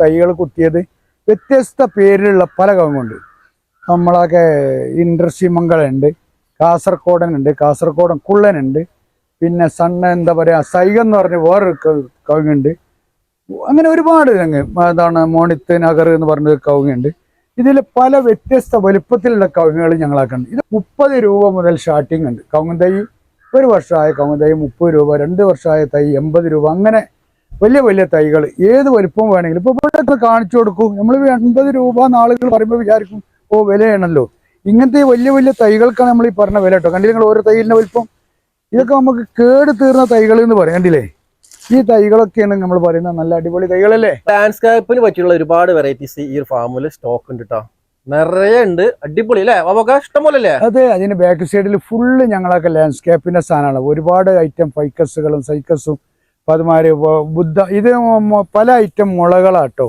തൈകൾ കുത്തിയത് വ്യത്യസ്ത പേരിലുള്ള പല കവുങ്ങുണ്ട്. നമ്മളൊക്കെ ഇൻഡർസിമംഗളുണ്ട് കാസർഗോഡനുണ്ട് കാസർഗോഡൻ കുള്ളനുണ്ട്. പിന്നെ സണ്ണ എന്താ പറയുക സൈഗം എന്ന് പറഞ്ഞ വേറൊരു കവുങ്ങുണ്ട്. അങ്ങനെ ഒരുപാട് തെങ്ങ് അതാണ് മോണിത്ത് നഗർ എന്ന് പറഞ്ഞ കവുങ്ങുണ്ട്. ഇതിൽ പല വ്യത്യസ്ത വലുപ്പത്തിലുള്ള കവുങ്ങുകൾ ഞങ്ങളാക്കുന്നുണ്ട്. ഇത് മുപ്പത് രൂപ മുതൽ സ്റ്റാർട്ടിംഗ് ഉണ്ട്. കവുങ്ങ് തൈ ഒരു വർഷമായ കവുങ്ങ് തൈ മുപ്പത് രൂപ രണ്ട് വർഷമായ തൈ എൺപത് രൂപ അങ്ങനെ വലിയ വലിയ തൈകൾ ഏത് വലിപ്പം വേണമെങ്കിലും. ഇപ്പോൾ ഇവിടെ കാണിച്ചു കൊടുക്കും. നമ്മൾ എൺപത് രൂപ നാളുകൾ പറയുമ്പോൾ വിചാരിക്കും ഓ വിലയാണല്ലോ. ഇങ്ങനത്തെ വലിയ വലിയ തൈകൾക്കാണ് നമ്മൾ ഈ പറഞ്ഞ വില കേട്ടോ. കണ്ടില്ല നിങ്ങൾ ഓരോ തൈലിന്റെ വലിപ്പം? ഇതൊക്കെ നമുക്ക് കേട് തീർന്ന തൈകൾ എന്ന് പറയാം. കണ്ടില്ലേ? ഈ തൈകളൊക്കെയാണ് നമ്മൾ പറയുന്നത് നല്ല അടിപൊളി തൈകളല്ലേ? ലാൻഡ്സ്കേപ്പിന് പറ്റിയുള്ള ഒരുപാട് വെറൈറ്റീസ് ഈ ഒരു ഫാമിൽ സ്റ്റോക്ക് ഉണ്ട് കേട്ടോ നിറയെ ഉണ്ട്. അടിപൊളി അല്ലേ? നമുക്ക് ഇഷ്ടംപോലെ അല്ലേ? അതെ അതിന് ബാക്ക് സൈഡിൽ ഫുള്ള് ഞങ്ങളൊക്കെ ലാൻഡ്സ്കേപ്പിന്റെ സാധനമാണ് ഒരുപാട് ഐറ്റം ഫൈക്കസുകളും സൈക്കസും അപ്പൊ അതുമാതിരി ബുദ്ധ ഇത് പല ഐറ്റം മുളകളാട്ടോ.